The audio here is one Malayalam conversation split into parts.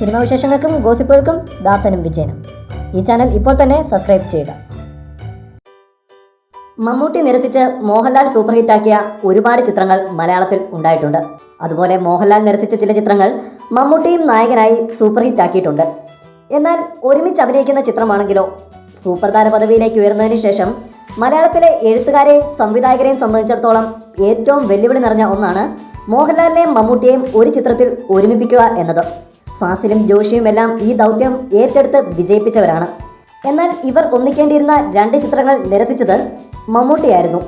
സിനിമാ വിശേഷങ്ങൾക്കും ഗോസിപ്പുകൾക്കും ദാസനും വിജയനും. ഈ ചാനൽ ഇപ്പോൾ തന്നെ സബ്സ്ക്രൈബ് ചെയ്യുക. മമ്മൂട്ടി നിരസിച്ച് മോഹൻലാൽ സൂപ്പർ ഹിറ്റാക്കിയ ഒരുപാട് ചിത്രങ്ങൾ മലയാളത്തിൽ ഉണ്ടായിട്ടുണ്ട്. അതുപോലെ മോഹൻലാൽ നിരസിച്ച ചില ചിത്രങ്ങൾ മമ്മൂട്ടിയും നായകനായി സൂപ്പർ ഹിറ്റാക്കിയിട്ടുണ്ട്. എന്നാൽ ഒരുമിച്ച് അഭിനയിക്കുന്ന ചിത്രമാണെങ്കിലോ സൂപ്പർ താര പദവിയിലേക്ക് ഉയർന്നതിന് ശേഷം മലയാളത്തിലെ എഴുത്തുകാരെയും സംവിധായകരെയും സംബന്ധിച്ചിടത്തോളം ഏറ്റവും വെല്ലുവിളി നിറഞ്ഞ ഒന്നാണ് മോഹൻലാലിനെയും മമ്മൂട്ടിയെയും ഒരു ചിത്രത്തിൽ ഒരുമിപ്പിക്കുക എന്നത്. ഫാസിലും ജോഷിയും എല്ലാം ഈ ദൗത്യം ഏറ്റെടുത്ത് വിജയിപ്പിച്ചവരാണ്. എന്നാൽ ഇവർ ഒന്നിക്കേണ്ടിയിരുന്ന രണ്ട് ചിത്രങ്ങൾ നിരസിച്ചത് മമ്മൂട്ടിയായിരുന്നു.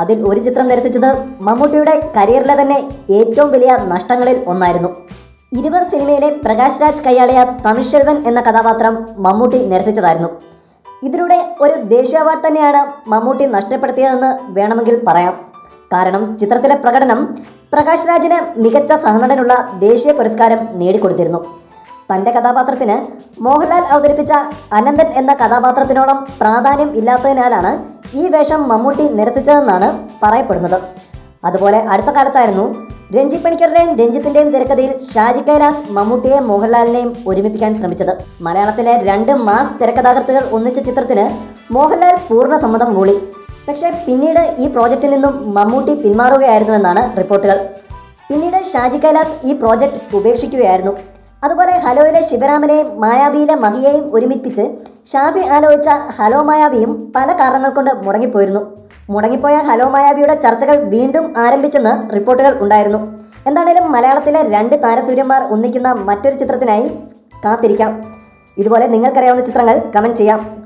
അതിൽ ഒരു ചിത്രം നിരസിച്ചത് മമ്മൂട്ടിയുടെ കരിയറിലെ തന്നെ ഏറ്റവും വലിയ നഷ്ടങ്ങളിൽ ഒന്നായിരുന്നു. ഇരുവർ സിനിമയിലെ പ്രകാശ് രാജ് കൈയാളിയ തമിഴ്ശെൽവൻ എന്ന കഥാപാത്രം മമ്മൂട്ടി നിരസിച്ചതായിരുന്നു. ഇതിലൂടെ ഒരു ദേശീയ അവാർഡ് തന്നെയാണ് മമ്മൂട്ടി നഷ്ടപ്പെടുത്തിയതെന്ന് വേണമെങ്കിൽ പറയാം. കാരണം ചിത്രത്തിലെ പ്രകടനം പ്രകാശ് രാജിന് മികച്ച സഹനടനുള്ള ദേശീയ പുരസ്കാരം നേടിക്കൊടുത്തിരുന്നു. തന്റെ കഥാപാത്രത്തിന് മോഹൻലാൽ അവതരിപ്പിച്ച അനന്തൻ എന്ന കഥാപാത്രത്തിനോളം പ്രാധാന്യം ഇല്ലാത്തതിനാലാണ് ഈ വേഷം മമ്മൂട്ടി നിരസിച്ചതെന്നാണ് പറയപ്പെടുന്നത്. അതുപോലെ അടുത്ത കാലത്തായിരുന്നു രഞ്ജി പണിക്കറിനെയും രഞ്ജിത്തിന്റെയും തിരക്കഥയിൽ ഷാജി കൈലാസ് മമ്മൂട്ടിയെയും മോഹൻലാലിനെയും ഒരുമിപ്പിക്കാൻ ശ്രമിച്ചത്. മലയാളത്തിലെ രണ്ട് മാസ് തിരക്കഥാകൃത്തുകൾ ഒന്നിച്ച ചിത്രത്തിന് മോഹൻലാൽ പൂർണ സമ്മതം മൂളി. പക്ഷേ പിന്നീട് ഈ പ്രോജക്റ്റിൽ നിന്നും മമ്മൂട്ടി പിന്മാറുകയായിരുന്നു എന്നാണ് റിപ്പോർട്ടുകൾ. പിന്നീട് ഷാജി കൈലാസ് ഈ പ്രോജക്റ്റ് ഉപേക്ഷിക്കുകയായിരുന്നു. അതുപോലെ ഹലോയിലെ ശിവരാമനെയും മായാവിയിലെ മഹിയെയും ഒരുമിപ്പിച്ച് ഷാഫി ആലോചിച്ച ഹലോ മായാവിയും പല കാരണങ്ങൾ കൊണ്ട് മുടങ്ങിപ്പോയിരുന്നു. മുടങ്ങിപ്പോയ ഹലോ മായാവിയുടെ ചർച്ചകൾ വീണ്ടും ആരംഭിച്ചെന്ന് റിപ്പോർട്ടുകൾ ഉണ്ടായിരുന്നു. എന്താണേലും മലയാളത്തിലെ രണ്ട് താരസൂര്യന്മാർ ഒന്നിക്കുന്ന മറ്റൊരു ചിത്രത്തിനായി കാത്തിരിക്കാം. ഇതുപോലെ നിങ്ങൾക്കറിയാവുന്ന ചിത്രങ്ങൾ കമന്റ് ചെയ്യാം.